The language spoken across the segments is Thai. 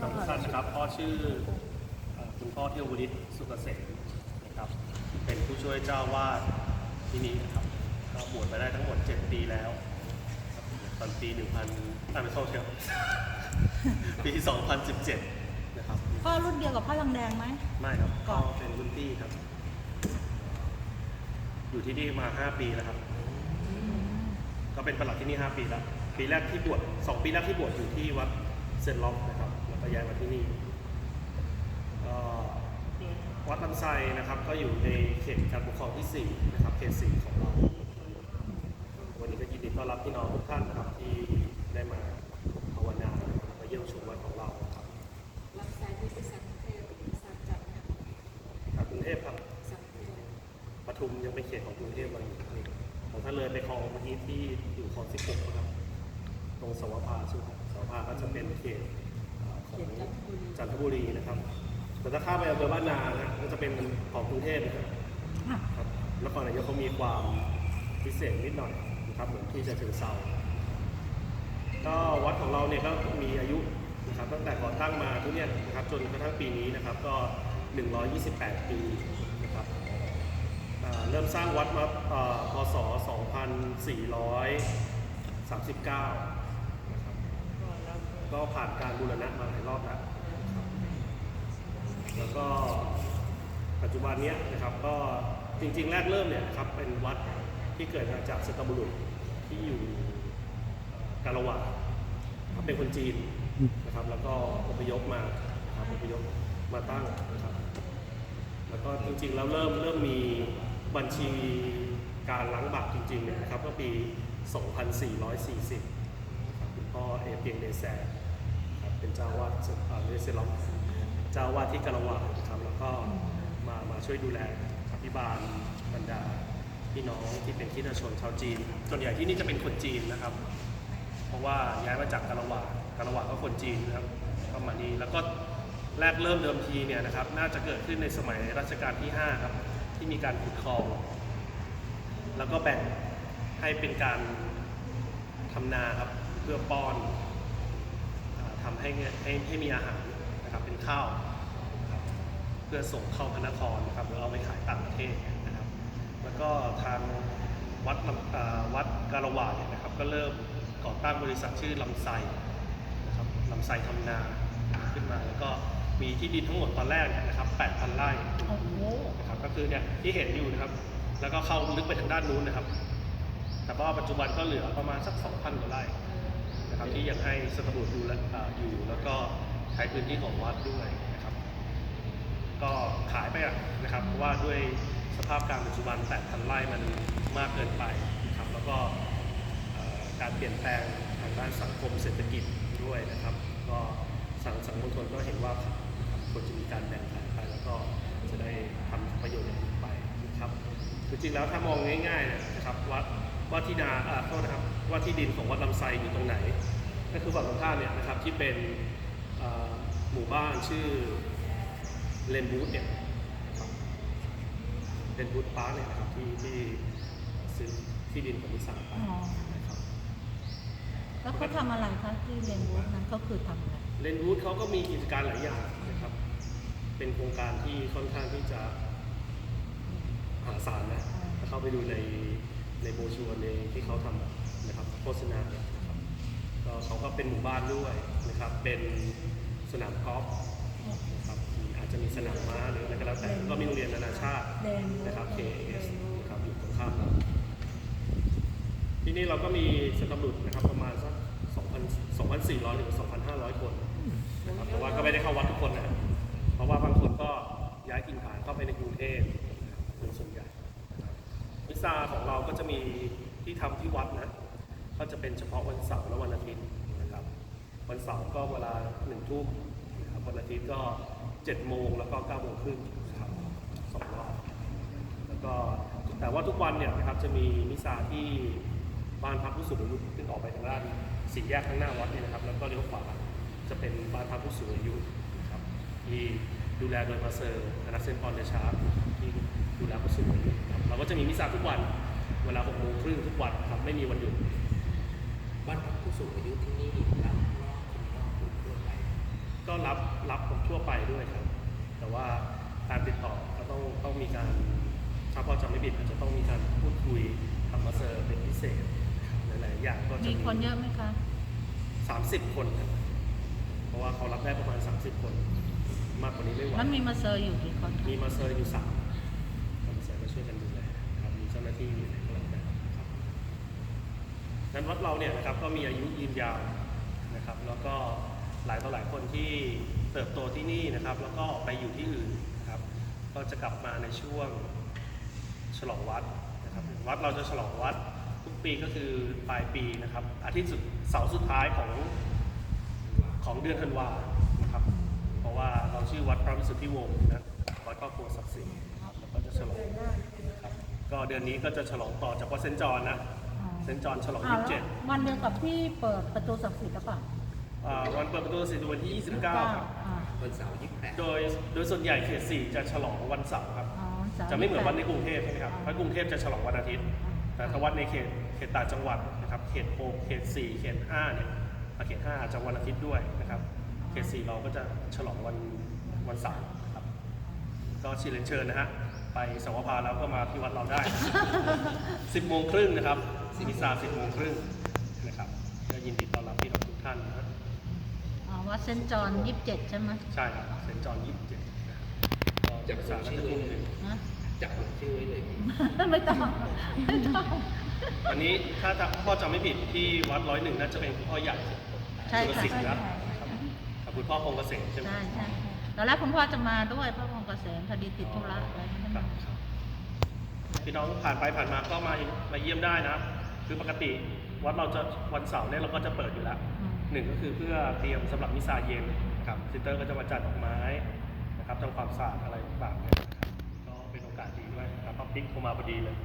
ครับทุกท่านนะครับพ่อชื่อเอ่อคุณพ่อเที่ยวบุริศสุกเกษมนะครับ เป็นผู้ช่วยเจ้าวาดที่นี่นะครับก็บวชมาได้ทั้งหมด 7 ปีแล้วครับตอนปี 1,000อ่าไม่โทษครับปี2017 นะครับ พ่อรุ่นเดียวกับพ่อทองแดงไหม ไม่ครับก่ก็อนเป็นรุ่นพี่ครับ อยู่ที่นี่มา 5 ปีแล้วครับ ก็เป็นประหลัดที่นี่ 5 ปีแล้ว ปีแรกที่บวช2ปีแรกที่บวชอยู่ที่วัดเซนต์ล็อกนะครับแล้ว ก็ย้ายมาที่นี่ก็วัดลำไส้นะครับ ก็อยู่ในเขตการปกครองที่ 4 นะครับ เขตสี่ของเรา วันนี้ก็ยินดีต้อนรับพี่น้องทุกท่านนะครับที่ได้มาภาวนามาเยี่ยมชมวัดของเราครับลำไส้ที่ไปสังเทพสังจัดนะครับกรุงเทพครับปทุมยังเป็นเขตของกรุงเทพเราอยู่นี่ของท่านเลยไปคลองเมื่อกี้ที่อยู่คลอง 16 นะครับ ตรงสวภาสุขสวภาก็จะเป็นเขต จันทบุรีนะครับ แต่ถ้าข้ามไปอำเภอบ้านนานะก็จะเป็นของกรุงเทพนะครับค่ะครับนครนายกเขามีความพิเศษนิดหน่อยนะครับเหมือนที่จะถึงเซาก็วัดของเราเนี่ยก็มีอายุนะครับตั้งแต่ก่อตั้งมาทุกเนี่ยนะครับจนกระทั่งปีนี้นะครับก็ 128 ปีนะครับอ่าเริ่มสร้างวัดมาเอ่อพศ 2439นะครับ ก็ผ่านการบูรณะมาหลายรอบแล้วนะแล้วก็ปัจจุบันนี้นะครับก็จริงๆ แรกเริ่มเนี่ยนะครับเป็นวัดที่เกิดมาจากสตบุรุษที่อยู่กาลวะครับเป็นคนจีนนะครับ แล้วก็อพยพมาครับอพยพมาตั้งนะครับ แล้วก็จริงๆแล้วเริ่มเริ่มมีบัญชีการล้างบาปจริงๆเนี่ยนะครับก็ปี 2440ครับคุณพ่อเอเปียงเดแซ เป็นเจ้าวาดเอ่อเดเซลองเจ้าวาดที่กะละวะนะครับแล้วก็มามาช่วยดูแลอภิบาลบรรดาพี่น้องที่เป็นคริสตชนชาวจีน ส่วนใหญ่ที่นี่จะเป็นคนจีนนะครับ เพราะว่าย้ายมาจากกะละวะกะละวะก็คนจีนนะครับก็มานี่แล้วก็แรกเริ่มเดิมทีเนี่ยนะครับ น่าจะเกิดขึ้นในสมัยรัชกาลที่ 5 ครับ ที่มีการขุดคลอง แล้วก็แบ่งให้เป็นการทำนาครับ เพื่อป้อน ให้ให้ให้มีอาหารนะครับเป็นข้าวนะครับเพื่อส่งเข้าพระนครนะครับหรือเอาไปขายต่างประเทศนะครับ แล้วก็ทางวัดวัดการวาเนี่ยนะครับก็เริ่มก่อตั้งบริษัทชื่อลำไส้นะครับลำไส้ทำนาขึ้นมาแล้วก็มีที่ดินทั้งหมดตอนแรกเนี่ยนะครับ 8,000 ไร่นะครับก็คือเนี่ยที่เห็นอยู่นะครับ แล้วก็เข้าลึกไปทางด้านนู้นนะครับ แต่ว่าปัจจุบันก็เหลือประมาณสัก 2,000 กว่าไร่ นะครับที่ยังให้สตบุตรดูแลอ่าอยู่แล้วก็ใช้พื้นที่ของวัดด้วยนะครับ ก็ขายไปะนะครับเพราะว่าด้วยสภาพการปัจจุบัน8,000ไร่มันมากเกินไปนะครับแล้วก็การเปลี่ยนแปลงทางด้านสังคมเศรษฐกิจด้วยนะครับ ก็สังสังคมชนก็เห็นว่าควรจะมีการแบ่งขายไปแล้วก็จะได้ทำประโยชน์อย่างอื่นไปนะครับคือจริงแล้วถ้ามองง่ายๆนะครับวัด ว่าที่นาอ่าโทษนะครับว่าที่ดินของวัดลำไซอยู่ตรงไหน ก็คือฝั่งตรงข้ามเนี่ยนะครับที่เป็นเอ่อหมู่บ้านชื่อเลนบูธเนี่ยนะครับเลนบูธพาร์คเนี่ยนะครับที่ที่ซื้อที่ดินของนิสสันไปอ๋อนะครับแล้วเขาทำอะไรคะที่เรียนรู้นั้นเขาคือทำอะไรเลนบูธเขาก็มีกิจการหลายอย่างนะครับ เป็นโครงการที่ค่อนข้างที่จะมหาศาลนะถ้าเข้าไปดูใน ในโบชัวในที่เขาทำนะครับโฆษณาเนี่ยนะครับก็เขาก็เป็นหมู่บ้านด้วยนะครับเป็นสนามกอล์ฟนะครับมีอาจจะมีสนามม้าหรืออะไรก็แล้วแต่ก็มีโรงเรียนนานาชาตินะครับเรีย KAS นะครับอยู่ตรงข้ามเราที่นี่เราก็มีสตาร์บุตนะครับประมาณสัก2,000 2,400ถึง2,500 คนนะครับแต่ว่าก็ไม่ได้เข้าวัดทุกคนนะเพราะว่าบางคนก็ย้ายถิ่นฐานเข้าไปในกรุงเทพ ซาของเราก็จะมีที่ทำที่วัดนะ ก็จะเป็นเฉพาะวันเสาร์และวันอาทิตย์นะครับ วันเสาร์ก็เวลาหนึ่งทุ่มนะครับวันอาทิตย์ก็เจ็ดโมงแล้วก็เก้าโมงครึ่งครับสองรอบแล้วก็แต่ว่าทุกวันเนี่ยนะครับจะมีมิซาที่บ้านพักผู้สูงอายุซึ่งออกไปทางด้านสี่แยกข้างหน้าวัดเนี่ยนะครับ แล้วก็เลี้ยวขวาจะเป็นบ้านพักผู้สูงอายุนะครับที่ดูแลโดยมาเซอร์อนัสเซนปอนเดชาร์ที่ ดูแลผู้สูงอายุเราก็จะมีมิสซาทุกวันเวลา6โมงครึ่งทุกวันครับไม่มีวันหยุดบ้านพักผู้สูงอายุที่นี่รับรอบคนรอบกลุ่ทั่วไปก็รับรับคนทั่วไปด้วยครับ แต่ว่าการติดต่อก็ต้องต้องมีการถ้าพอจำไม่ผิดอาจจะต้องมีการพูดคุยทำมาเซอร์เป็นพิเศษหลายๆอย่างก็จะมีคนเยอะไหมคะ30 คนครับเพราะว่าเขารับได้ประมาณ 30 คน มากกว่านี้ไม่ไหวมันมีมาเซอร์อยู่กี่คน มีมาเซอร์อยู่3าหน้าที่อยู่นะครับนั้นวัดเราเนี่ยนะครับก็มีอายุยืนยาวนะครับ แล้วก็หลายต่อหลายคนที่เติบโตที่นี่นะครับ แล้วก็ไปอยู่ที่อื่นนะครับ ก็จะกลับมาในช่วงฉลองวัดนะครับ วัดเราจะฉลองวัดทุกปีก็คือปลายปีนะครับ อาทิตย์สุดเสาร์สุดท้ายของของเดือนธันวานะครับ เพราะว่าเราชื่อวัดพระวิสุทธิวงศ์นะวัดครอบครัวศักดิ์สิทธิ์แล้วก็จะฉลอง ก็เดือนนี้ก็จะฉลองต่อจากวัดเซนต์จอห์นนะอ๋อเซนต์จอห์นฉลองอ้าวแล้ว27วันเดียวกับที่เปิดประตูศักดิ์สิทธิ์หรือเปล่าอ่าวันเปิดประตูศักดิ์สิทธิ์วันที่ 29 ครับ อ่าวันเสาร์ยี่สิบแปดโดยโดยส่วนใหญ่เขต4จะฉลองวันเสาร์ครับ อ๋อสาจะไม่เหมือนวัดในกรุงเทพใช่ไหมครับเพราะกรุงเทพจะฉลองวันอาทิตย์ แต่ถ้าวัดในเขตเขตต่างจังหวัดนะครับเขต6เขต4เขต5เนี่ยอะเขต5อาจจะวันอาทิตย์ด้วยนะครับเขต4เราก็จะฉลองวันวันเสาร์ครับก็เชิญเชิญนะฮะ ไปสวภาแล้วก็มาที่วัดเราได้ 10โมงครึ่งนะครับมิซา10โมงครึ่งนะครับก็ยินดีต้อนรับพี่น้องทุกท่านนะฮะอ๋อวัดเซนต์จอห์นยี่สิบเจ็ดใช่ไหมใช่ครับเซนต์จอห์น27นะครับก็จะภาษาก็จะทุ่มหนึ่งนะจับชื่อไว้เลยไม่ต้องไม่ต้องอันนี้ถ้าถ้าพ่อจำไม่ผิดที่วัดร้อยหนึ่งน่าจะเป็นคุณพ่อใหญ่ใช่สุรค่ะสิทธิ์นะครับกับคุณพ่อคงเกษมใช่ไหมใช่ใช่ตอนแรกคุณพ่อจะมาด้วยพระ พงษ์เกษมพอดีติดธุระอะไรไม่ได้ครัมาบครับพี่น้องผ่านไปผ่านมาก็มามาเยี่ยมได้นะ คือปกติวัดเราจะวันเสาร์เนี่ยเราก็จะเปิดอยู่แล้ว อืมหนึ่งก็คือเพื่อเตรียมสำหรับมิซาเย็นนะครับซิสเตอร์ก็จะมาจัดดอกไม้นะครับทำความสะอาดอะไรต่างๆเนี่ยนะครับก็เป็นโอกาสดีด้วยนะครับพอปิ๊กโทรมาพอดีเลย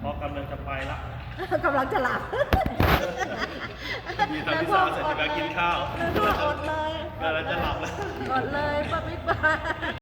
เพราะกำลังจะไปละ กำลังจะหลับมีทำพิซซ่าเสร็จจะไปกินข้าว แล้วก็อดเลยกำลังจะหลับแล้ว อดเลยป้าปิ๊กบ้า